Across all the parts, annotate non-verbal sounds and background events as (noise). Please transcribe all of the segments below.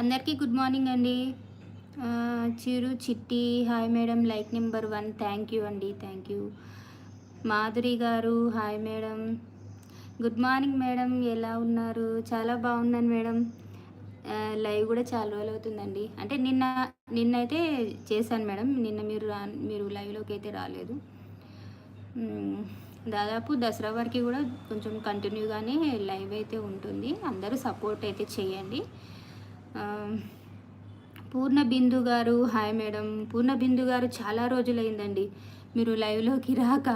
అందరికీ good morning అండి. Chiru Chitti hi madam like number one thank you అండి thank you. Madhuri garu hi madam. Good morning madam ఎలా ఉన్నారు? చాలా బాగున్నాను మేడం. లైవ్ కూడా చాలా రోజులు అవుతుందండి. అంటే నిన్న నిన్నైతే చేశాను మేడం. నిన్న మీరు రా మీరు లైవ్లోకి అయితే రాలేదు. దాదాపు దసరా వరకు కూడా కొంచెం కంటిన్యూగానే లైవ్ అయితే ఉంటుంది. అందరూ సపోర్ట్ అయితే చేయండి. పూర్ణ బిందు గారు హాయ్ మేడం. పూర్ణ బిందు గారు చాలా రోజులైందండి. మీరు లైవ్లోకి రాక.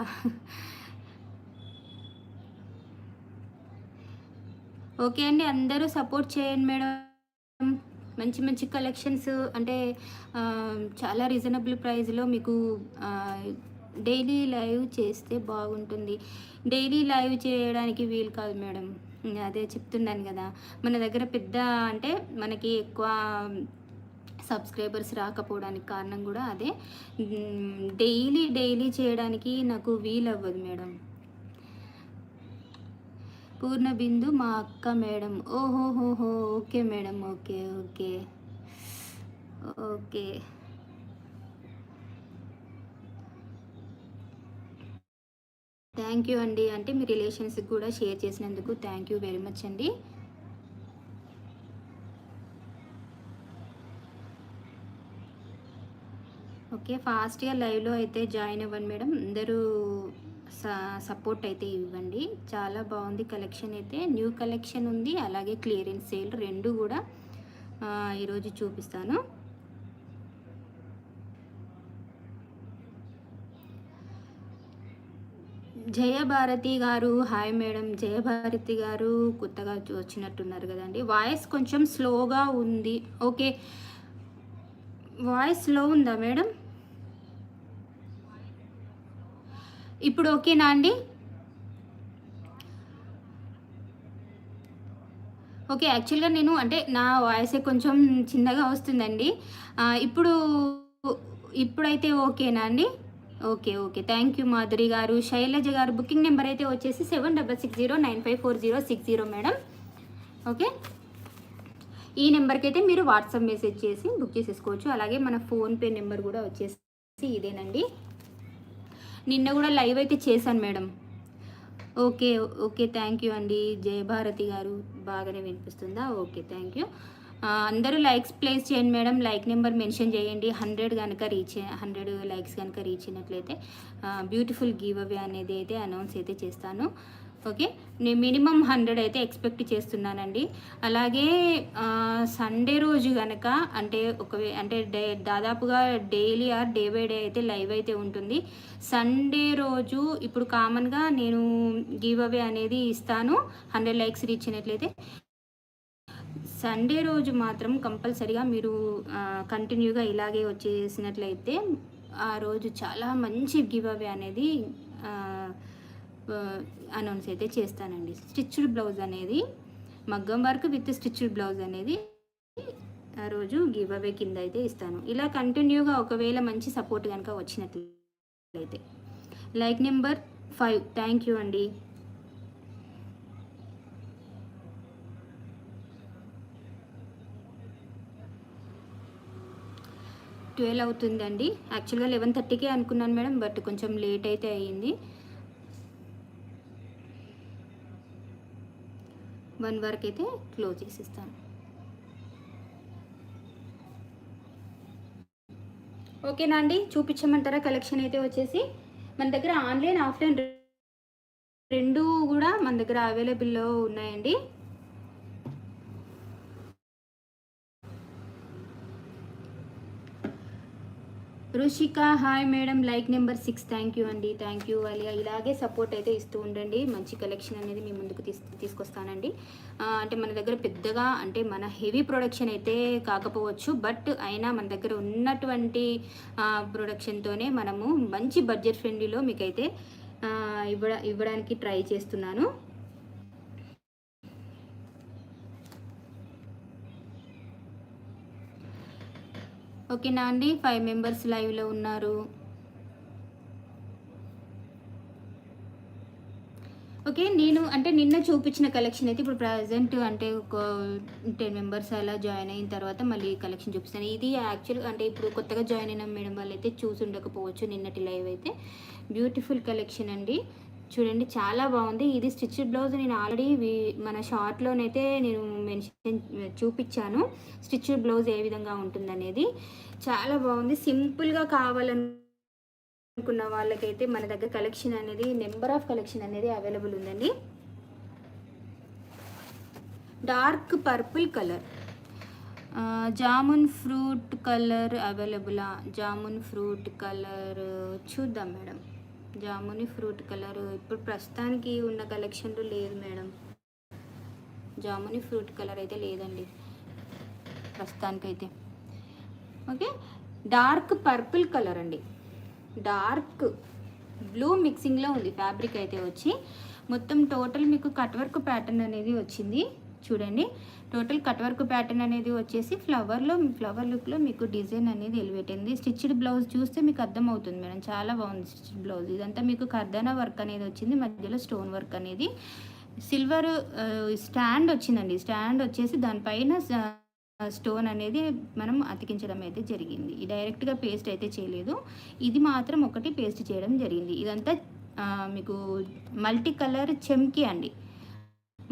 ఓకే అండి అందరూ సపోర్ట్ చేయండి మేడం. మంచి మంచి కలెక్షన్స్ అంటే చాలా రీజనబుల్ ప్రైస్లో మీకు డైలీ లైవ్ చేస్తే బాగుంటుంది. డైలీ లైవ్ చేయడానికి వీలు కాదు మేడం. అదే చెప్తున్నాను కదా. మన దగ్గర పెద్ద అంటే మనకి ఎక్కువ సబ్స్క్రైబర్స్ రాకపోవడానికి కారణం కూడా అదే. డైలీ డైలీ చేయడానికి నాకు వీలవ్వదు మేడం. పూర్ణ బిందు మా అక్క మేడం. ఓహోహోహో okay madam okay okay. Okay. Thank you అండి. అంటే మీ రిలేషన్స్కి కూడా షేర్ చేసినందుకు థ్యాంక్ యూ వెరీ మచ్ అండి. ఓకే ఫాస్ట్గా లైవ్లో అయితే జాయిన్ అవ్వండి మేడం. అందరూ సపోర్ట్ అయితే ఇవ్వండి. చాలా బాగుంది కలెక్షన్ అయితే. న్యూ కలెక్షన్ ఉంది అలాగే క్లియరెన్స్ సేల్ రెండు కూడా ఈరోజు చూపిస్తాను. జయభారతి గారు హాయ్ మేడం జయభారతి గారు కొత్తగా వచ్చినట్టున్నారు కదండి. వాయిస్ కొంచెం స్లోగా ఉంది. ఓకే. వాయిస్ స్లో ఉందా మేడం? ఇప్పుడు ఓకేనా అండి? ఓకే యాక్చువల్గా నేను అంటే నా వాయిస్ కొంచెం చిన్నగా వస్తుందండి. ఇప్పుడు ఇప్పుడైతే ఓకేనా అండి? Okay okay. Thank you Madhuri garu. Shailaja garu booking number అయితే వచ్చేసి seven double six zero nine five four zero six zero madam okay? ఈ నెంబర్కి అయితే మీరు వాట్సాప్ మెసేజ్ చేసి బుక్ చేసేసుకోవచ్చు. అలాగే మన ఫోన్పే నెంబర్ కూడా వచ్చేసి ఇదేనండి. నిన్న కూడా లైవ్ అయితే చేశాను madam okay okay. Thank you అండి. జయభారతి గారు బాగానే వినిపిస్తుందా? ఓకే థ్యాంక్ యూ అందరూ లైక్స్ ప్లేస్ చేయండి మేడం. లైక్ నెంబర్ మెన్షన్ చేయండి. హండ్రెడ్ కనుక రీచ్ హండ్రెడ్ లైక్స్ కనుక రీచ్ అయినట్లయితే బ్యూటిఫుల్ గివ్ అవే అనేది అయితే అనౌన్స్ అయితే చేస్తాను. ఓకే నేను మినిమం హండ్రెడ్ అయితే ఎక్స్పెక్ట్ చేస్తున్నానండి. అలాగే సండే రోజు కనుక అంటే ఒక అంటే డే దాదాపుగా daily or day by day అయితే లైవ్ అయితే ఉంటుంది. సండే రోజు ఇప్పుడు కామన్గా నేను గివ్ అవే అనేది ఇస్తాను. హండ్రెడ్ లైక్స్ రీచ్ అయినట్లయితే సండే రోజు మాత్రం కంపల్సరిగా మీరు కంటిన్యూగా ఇలాగే వచ్చేసినట్లయితే ఆ రోజు చాలా మంచి గివ్ అవే అనేది అనౌన్స్ అయితే చేస్తానండి. స్టిచ్డ్ బ్లౌజ్ అనేది మగ్గం వర్క్ విత్ స్టిచ్డ్ బ్లౌజ్ అనేది ఆ రోజు గివ్ అవే కింద అయితే ఇస్తాను. ఇలా కంటిన్యూగా ఒకవేళ మంచి సపోర్ట్ కనుక వచ్చినట్లయితే. Like number five. Thank you అండి. ట్వెల్వ్ అవుతుందండి. యాక్చువల్గా లెవెన్ థర్టీకే అనుకున్నాను మేడం బట్ కొంచెం లేట్ అయితే అయ్యింది. వన్ వరకు అయితే క్లోజ్ చేసిస్తాను. ఓకేనా అండి? చూపించమంటారా? కలెక్షన్ అయితే వచ్చేసి మన దగ్గర ఆన్లైన్ ఆఫ్లైన్ రెండు కూడా మన దగ్గర అవైలబుల్లో ఉన్నాయండి. Rushika hi madam like number six thank you అండి థ్యాంక్ యూ అలియా. ఇలాగే సపోర్ట్ అయితే ఇస్తూ ఉండండి మంచి కలెక్షన్ అనేది మీ ముందుకు తీస్ తీసుకొస్తానండి. అంటే మన దగ్గర పెద్దగా అంటే మన హెవీ ప్రొడక్షన్ అయితే కాకపోవచ్చు బట్ అయినా మన దగ్గర ఉన్నటువంటి ప్రొడక్షన్తోనే మనము మంచి బడ్జెట్ ఫ్రెండ్లీలో మీకైతే ఇవ్వడా ఇవ్వడానికి ట్రై చేస్తున్నాను. ఓకేనా అండి? ఫైవ్ మెంబర్స్ లైవ్లో ఉన్నారు. ఓకే నేను అంటే నిన్న చూపించిన కలెక్షన్ అయితే ఇప్పుడు ప్రజెంట్ అంటే ఒక టెన్ మెంబర్స్ అలా జాయిన్ అయిన తర్వాత మళ్ళీ కలెక్షన్ చూపిస్తాను. ఇది యాక్చువల్ అంటే ఇప్పుడు కొత్తగా జాయిన్ అయిన మేడం వాళ్ళు అయితే చూసి ఉండకపోవచ్చు నిన్నటి లైవ్ అయితే. బ్యూటిఫుల్ కలెక్షన్ అండి. చూడండి చాలా బాగుంది. ఇది స్టిచ్డ్ బ్లౌజ్ నేను ఆల్రెడీ మన షార్ట్లోనైతే నేను మెన్షన్ చూపించాను. స్టిచ్ బ్లౌజ్ ఏ విధంగా ఉంటుందనేది. చాలా బాగుంది. సింపుల్గా కావాలని అనుకున్న వాళ్ళకైతే మన దగ్గర కలెక్షన్ అనేది నెంబర్ ఆఫ్ కలెక్షన్ అనేది అవైలబుల్ ఉందండి. Dark purple colour. Jamun fruit colour అవైలబులా? Jamun fruit colour చూద్దాం మేడం. జాముని fruit colour. ఇప్పుడు ప్రస్తుతానికి ఉన్న కలెక్షన్లో లేదు మేడం. జాముని ఫ్రూట్ కలర్ అయితే లేదండి. ప్రస్తుతానికైతే. ఓకే? డార్క్ పర్పుల్ కలర్ అండి. డార్క్ బ్లూ మిక్సింగ్లో ఉంది ఫ్యాబ్రిక్ అయితే వచ్చి. మొత్తం టోటల్ మీకు కట్ వర్క్ ప్యాటర్న్ అనేది వచ్చింది. చూడండి. టోటల్ కట్ వర్క్ ప్యాటర్న్ అనేది వచ్చేసి ఫ్లవర్లో ఫ్లవర్ లుక్లో మీకు డిజైన్ అనేది ఎలివేట్ అయింది. స్టిచ్డ్ బ్లౌజ్ చూస్తే మీకు అర్థమవుతుంది మేడం. చాలా బాగుంది స్టిచ్డ్ బ్లౌజ్. ఇదంతా మీకు కర్దనా వర్క్ అనేది వచ్చింది. మధ్యలో స్టోన్ వర్క్ అనేది. సిల్వర్ స్టాండ్ వచ్చిందండి. స్టాండ్ వచ్చేసి దానిపైన స్టోన్ అనేది మనం అతికించడం అయితే జరిగింది. ఈ డైరెక్ట్గా పేస్ట్ అయితే చేయలేదు. ఇది మాత్రం ఒకటి పేస్ట్ చేయడం జరిగింది. ఇదంతా మీకు మల్టీ కలర్ చెమ్కి అండి.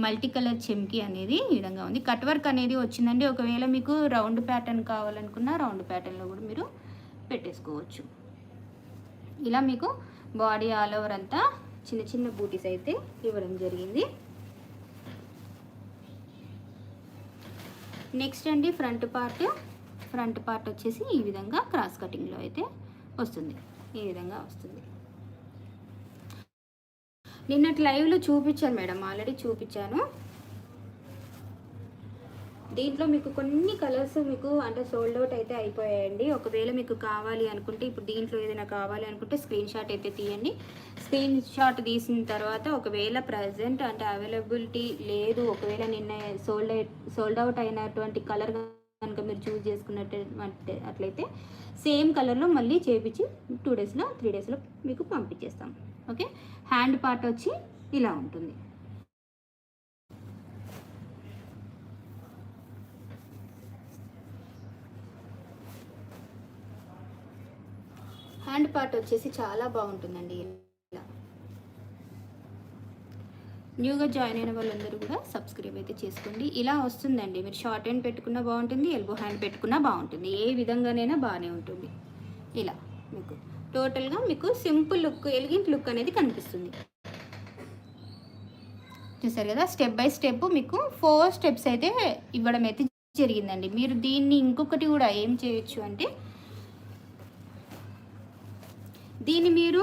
మల్టీ కలర్ చెమ్కి అనేది ఈ విధంగా ఉంది. కట్ వర్క్ అనేది వచ్చిందండి. ఒకవేళ మీకు రౌండ్ ప్యాటర్న్ కావాలనుకున్న రౌండ్ ప్యాటర్న్లో కూడా మీరు పెట్టేసుకోవచ్చు. ఇలా మీకు బాడీ ఆల్ ఓవర్ అంతా చిన్న చిన్న బూటీస్ అయితే ఇవ్వడం జరిగింది. నెక్స్ట్ అండి ఫ్రంట్ పార్ట్. ఫ్రంట్ పార్ట్ వచ్చేసి ఈ విధంగా క్రాస్ కటింగ్లో అయితే వస్తుంది. ఈ విధంగా వస్తుంది. నిన్నటి లైవ్లో చూపించాను మేడం ఆల్రెడీ చూపించాను. దీంట్లో మీకు కొన్ని కలర్స్ మీకు అంటే సోల్డ్ అవుట్ అయితే అయిపోయాయండి. ఒకవేళ మీకు కావాలి అనుకుంటే ఇప్పుడు దీంట్లో ఏదైనా కావాలి అనుకుంటే స్క్రీన్ షాట్ అయితే తీయండి. స్క్రీన్ షాట్ తీసిన తర్వాత ఒకవేళ ప్రజెంట్ అంటే అవైలబిలిటీ లేదు ఒకవేళ నిన్న సోల్డ్ సోల్డ్ అవుట్ అయినటువంటి కలర్ కనుక మీరు చూస్ చేసుకున్నట్టు అట్లయితే సేమ్ కలర్లో మళ్ళీ చేపించి టూ డేస్లో త్రీ డేస్లో మీకు పంపించేస్తాం. ఓకే హ్యాండ్ పార్ట్ వచ్చి ఇలా ఉంటుంది. హ్యాండ్ పార్ట్ వచ్చేసి చాలా బాగుంటుందండి ఇలా న్యూగా జాయిన్ అయిన వాళ్ళందరూ కూడా సబ్స్క్రైబ్ అయితే చేసుకోండి. ఇలా వస్తుందండి. మీరు షార్ట్ హ్యాండ్ పెట్టుకున్నా బాగుంటుంది ఎల్బో హ్యాండ్ పెట్టుకున్నా బాగుంటుంది. ఏ విధంగానైనా బాగానే ఉంటుంది. ఇలా మీకు టోటల్గా మీకు సింపుల్ లుక్ ఎలిగెంట్ లుక్ అనేది కనిపిస్తుంది. చూసారు కదా? స్టెప్ బై స్టెప్ మీకు ఫోర్ స్టెప్స్ అయితే ఇవ్వడం అయితే జరిగిందండి. మీరు దీన్ని ఇంకొకటి కూడా ఏం చేయొచ్చు అంటే దీన్ని మీరు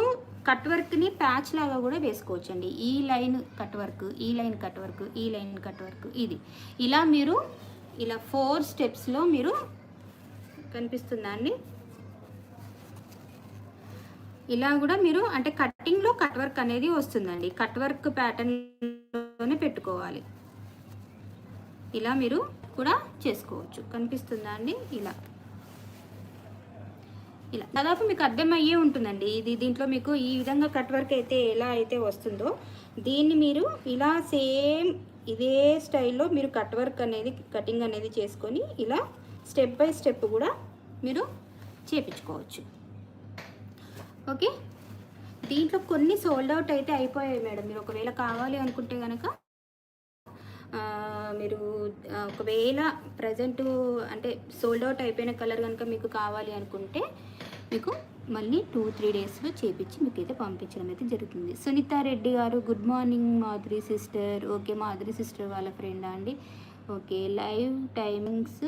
కట్ వర్క్ని ప్యాచ్ లాగా కూడా వేసుకోవచ్చు అండి ఈ లైన్ కట్ వర్క్ ఈ లైన్ కట్ వర్క్ ఈ లైన్ కట్ వర్క్ ఇది. ఇలా మీరు ఇలా ఫోర్ స్టెప్స్లో మీరు కనిపిస్తుందా అండి? ఇలా కూడా మీరు అంటే కట్టింగ్లో కట్ వర్క్ అనేది వస్తుందండి. కట్ వర్క్ ప్యాటర్న్లోనే పెట్టుకోవాలి. ఇలా మీరు కూడా చేసుకోవచ్చు. కనిపిస్తుందా అండి? ఇలా. ఇలా. దాదాపు మీకు అర్థమయ్యే ఉంటుందండి. ఇది దీంట్లో మీకు ఈ విధంగా కట్ వర్క్ అయితే ఎలా అయితే వస్తుందో దీన్ని మీరు ఇలా సేమ్ ఇదే స్టైల్లో మీరు కట్ వర్క్ అనేది కటింగ్ అనేది చేసుకొని ఇలా స్టెప్ బై స్టెప్ కూడా మీరు చేపించుకోవచ్చు. ఓకే? దీంట్లో కొన్ని సోల్డ్ అవుట్ అయితే అయిపోయాయి మేడం. మీరు ఒకవేళ కావాలి అనుకుంటే కనుక మీరు ఒకవేళ ప్రజెంట్ అంటే సోల్డ్ అవుట్ అయిపోయిన కలర్ కనుక మీకు కావాలి అనుకుంటే మీకు మళ్ళీ టూ త్రీ డేస్లో చేపించి మీకు అయితే పంపించడం అయితే జరుగుతుంది. Sunitha Reddy garu good morning Madhuri sister okay Madhuri sister వాళ్ళ ఫ్రెండా అండి? ఓకే లైవ్ టైమింగ్స్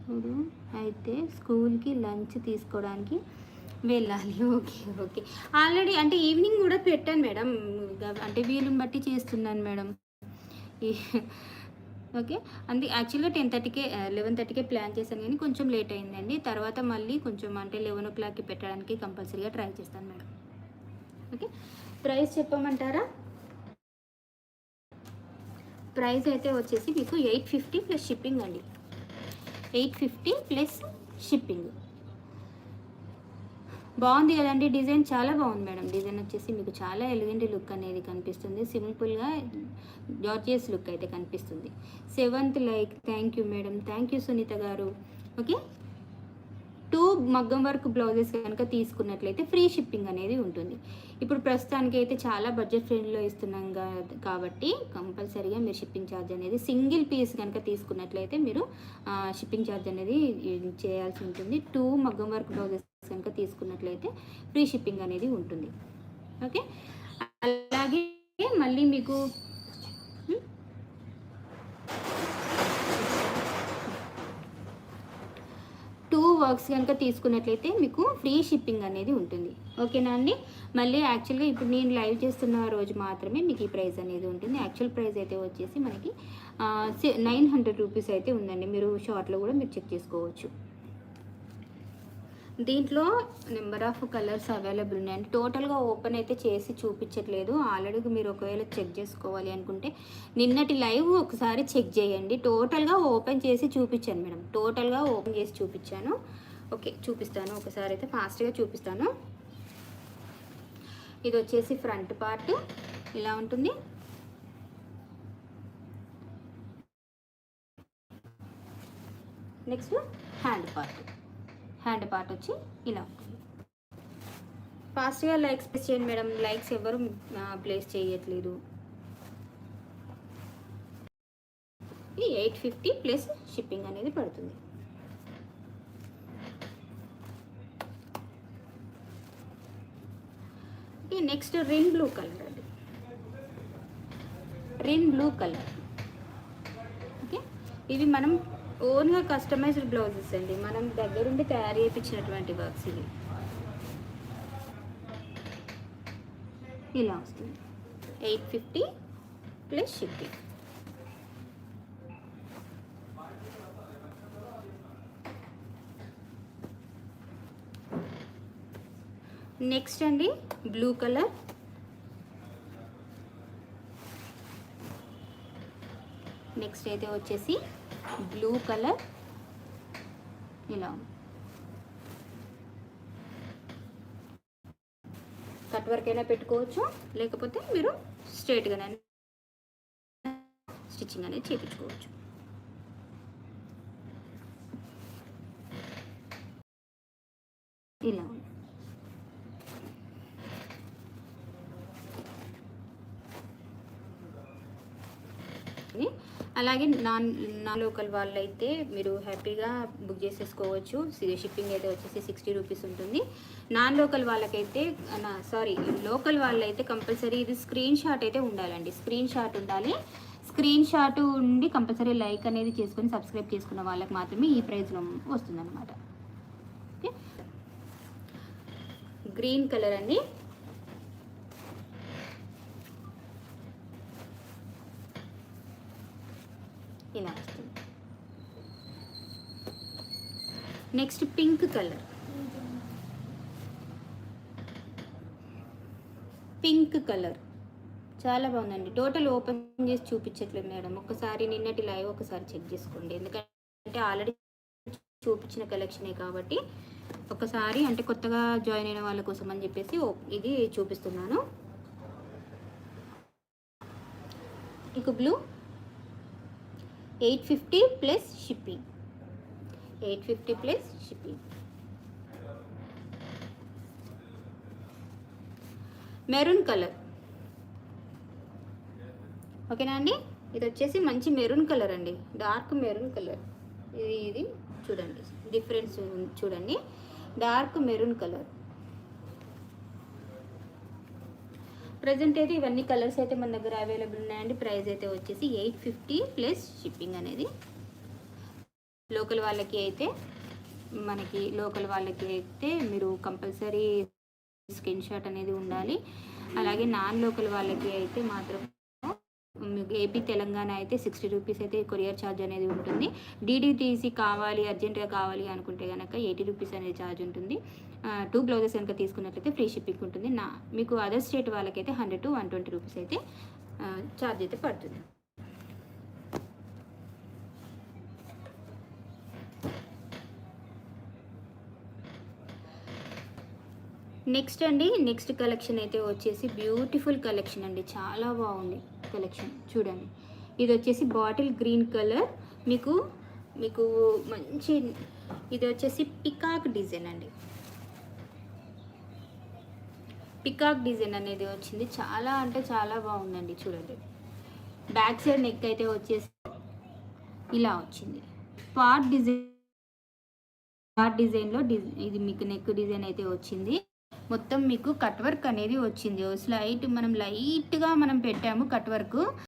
ఇప్పుడు అయితే స్కూల్కి లంచ్ తీసుకోవడానికి వెళ్ళాలి. (laughs) Okay okay. ఆల్రెడీ అంటే ఈవినింగ్ కూడా పెట్టాను మేడం. అంటే వీలుని బట్టి చేస్తున్నాను మేడం. (laughs) ఓకే. అంది యాక్చువల్గా టెన్ థర్టీకే లెవెన్ థర్టీకే ప్లాన్ చేశాను కానీ కొంచెం లేట్ అయిందండి. తర్వాత మళ్ళీ కొంచెం అంటే లెవెన్ ఓ క్లాక్కి పెట్టడానికి కంపల్సరీగా ట్రై చేస్తాను మేడం. ఓకే. ప్రైస్ చెప్పమంటారా? ప్రైస్ అయితే వచ్చేసి మీకు ఎయిట్ ఫిఫ్టీ ప్లస్ షిప్పింగ్ అండి. Eight fifty plus shipping. బాగుంది కదండి. డిజైన్ చాలా బాగుంది మేడం. డిజైన్ వచ్చేసి మీకు చాలా ఎలిగెంట్ లుక్ అనేది కనిపిస్తుంది. సింపుల్గా జార్జియస్ లుక్ అయితే కనిపిస్తుంది. Seventh like. Thank you madam. Thank you Sunitha garu. Okay? Two maggam work blouses కనుక తీసుకున్నట్లయితే ఫ్రీ షిప్పింగ్ అనేది ఉంటుంది. ఇప్పుడు ప్రస్తుతానికి అయితే చాలా బడ్జెట్ ఫ్రెండ్లో ఇస్తున్నాం కాబట్టి కంపల్సరీగా మీరు షిప్పింగ్ ఛార్జ్ అనేది సింగిల్ పీస్ కనుక తీసుకున్నట్లయితే మీరు షిప్పింగ్ ఛార్జ్ అనేది చేయాల్సి ఉంటుంది. టూ మగ్గం వర్క్ బ్లౌజెస్ కనుక తీసుకున్నట్లయితే ఫ్రీ షిప్పింగ్ అనేది ఉంటుంది. ఓకే? అలాగే మళ్ళీ మీకు టూ వర్క్స్ కనుక తీసుకున్నట్లయితే మీకు ఫ్రీ షిప్పింగ్ అనేది ఉంటుంది. ఓకేనా అండి? మళ్ళీ యాక్చువల్గా ఇప్పుడు నేను లైవ్ చేస్తున్న రోజు మాత్రమే మీకు ఈ ప్రైస్ అనేది ఉంటుంది. యాక్చువల్ ప్రైస్ అయితే వచ్చేసి మనకి నైన్ హండ్రెడ్ రూపీస్ అయితే ఉందండి. మీరు షార్ట్లో కూడా మీరు చెక్ చేసుకోవచ్చు. దీంట్లో నెంబర్ ఆఫ్ కలర్స్ అవైలబుల్ ఉన్నాయండి టోటల్గా ఓపెన్ అయితే చేసి చూపించట్లేదు. ఆల్రెడీ మీరు ఒకవేళ చెక్ చేసుకోవాలి అనుకుంటే నిన్నటి లైవ్ ఒకసారి చెక్ చేయండి. టోటల్గా ఓపెన్ చేసి చూపించాను మేడం. టోటల్గా ఓపెన్ చేసి చూపించాను. ఓకే చూపిస్తాను. ఒకసారి అయితే ఫాస్ట్గా చూపిస్తాను. ఇది వచ్చేసి ఫ్రంట్ పార్ట్. ఇలా ఉంటుంది. Next hand part. Hand part వచ్చి ఇలా. ఉంటుంది ఫాస్ట్గా లైక్స్ ప్లేస్ చేయండి మేడం. లైక్స్ ఎవరు ప్లేస్ చేయట్లేదు. ఈ ఎయిట్ ఫిఫ్టీ ప్లస్ షిప్పింగ్ అనేది పడుతుంది. ఈ నెక్స్ట్ రిన్ బ్లూ కలర్ అండి రిన్ బ్లూ కలర్. ఓకే? ఇవి మనం ఓన్గా కస్టమైజ్డ్ బ్లౌజెస్ అండి. మనం దగ్గరుండి తయారు చేయించినటువంటి వర్క్స్ ఇవి. ఇలా వస్తుంది. Eight fifty plus shipping next అండి బ్లూ కలర్. నెక్స్ట్ అయితే వచ్చేసి బ్లూ కలర్ ఇలా. కట్ వర్క్ అయినా పెట్టుకోవచ్చు లేకపోతే మీరు స్ట్రైట్గానే స్టిచ్చింగ్ అనేది చేయించుకోవచ్చు ఇలా ఉంది. ఉంది. అలాగే నాన్ నాన్ లోకల్ వాళ్ళైతే మీరు హ్యాపీగా బుక్ చేసేసుకోవచ్చు. షిప్పింగ్ అయితే వచ్చేసి సిక్స్టీ రూపీస్ ఉంటుంది. నాన్ లోకల్ వాళ్ళకైతే సారీ లోకల్ వాళ్ళైతే కంపల్సరీ ఇది స్క్రీన్ షాట్ అయితే ఉండాలండి. స్క్రీన్ షాట్ ఉండాలి. స్క్రీన్ షాట్ ఉండి కంపల్సరీ లైక్ అనేది చేసుకొని సబ్స్క్రైబ్ చేసుకున్న వాళ్ళకి మాత్రమే ఈ ప్రైస్లో వస్తుందన్నమాట. ఓకే? గ్రీన్ కలర్ అండి. ఇలా వస్తుంది next pink colour pink colour చాలా బాగుందండి. టోటల్ ఓపెన్ చేసి చూపించట్లేదు మేడం. ఒకసారి నిన్నటి లైవ్ ఒకసారి చెక్ చేసుకోండి. ఎందుకంటే ఆల్రెడీ చూపించిన కలెక్షనే కాబట్టి ఒకసారి అంటే కొత్తగా జాయిన్ అయిన వాళ్ళ కోసం అని చెప్పేసి ఓ- ఇది చూపిస్తున్నాను. ఇక blue eight fifty plus shipping. Eight fifty plus shipping. Maroon colour. ఓకేనా అండి? ఇది వచ్చేసి మంచి మెరూన్ కలర్ అండి. Dark maroon colour. ఇది ఇది చూడండి. డిఫరెన్స్ చూడండి. Dark maroon colour. ప్రజెంట్ అయితే ఇవన్నీ కలర్స్ అయితే మన దగ్గర అవైలబుల్ ఉన్నాయండి. ప్రైస్ అయితే వచ్చేసి ఎయిట్ ఫిఫ్టీ ప్లస్ షిప్పింగ్ అనేది. లోకల్ వాళ్ళకి అయితే మనకి లోకల్ వాళ్ళకి అయితే మీరు కంపల్సరీ స్క్రీన్ షాట్ అనేది ఉండాలి. అలాగే నాన్ లోకల్ వాళ్ళకి అయితే మాత్రం ఏపీ తెలంగాణ అయితే సిక్స్టీ రూపీస్ అయితే కొరియర్ ఛార్జ్ అనేది ఉంటుంది. డీడీటీసీ కావాలి అర్జెంటుగా కావాలి అనుకుంటే కనుక ఎయిటీ రూపీస్ అనేది ఛార్జ్ ఉంటుంది. టూ బ్లౌజెస్ కనుక తీసుకున్నట్లయితే ఫ్రీ షిప్పింగ్ ఉంటుంది. నా మీకు అదర్ స్టేట్ వాళ్ళకైతే hundred to one twenty rupees అయితే ఛార్జ్ అయితే పడుతుంది. నెక్స్ట్ అండి నెక్స్ట్ కలెక్షన్ అయితే వచ్చేసి బ్యూటిఫుల్ కలెక్షన్ అండి. చాలా బాగుంది. కలెక్షన్ చూడండి. ఇది వచ్చేసి బాటిల్ గ్రీన్ కలర్. మీకు మీకు మంచి ఇది వచ్చేసి పికాక్ డిజైన్ అండి. పికాక్ డిజైన్ అనేది వచ్చింది. చాలా అంటే చాలా బాగుందండి చూడండి. బ్యాక్ సైడ్ నెక్ అయితే వచ్చేసి ఇలా వచ్చింది. పార్ట్ డిజైన్ పార్ట్ డిజైన్లో డిజైన్ ఇది మీకు నెక్ డిజైన్ అయితే వచ్చింది. మొత్తం మీకు కట్ వర్క్ అనేది వచ్చింది. స్లైట్ మనం లైట్గా మనం పెట్టాము కట్ వర్క్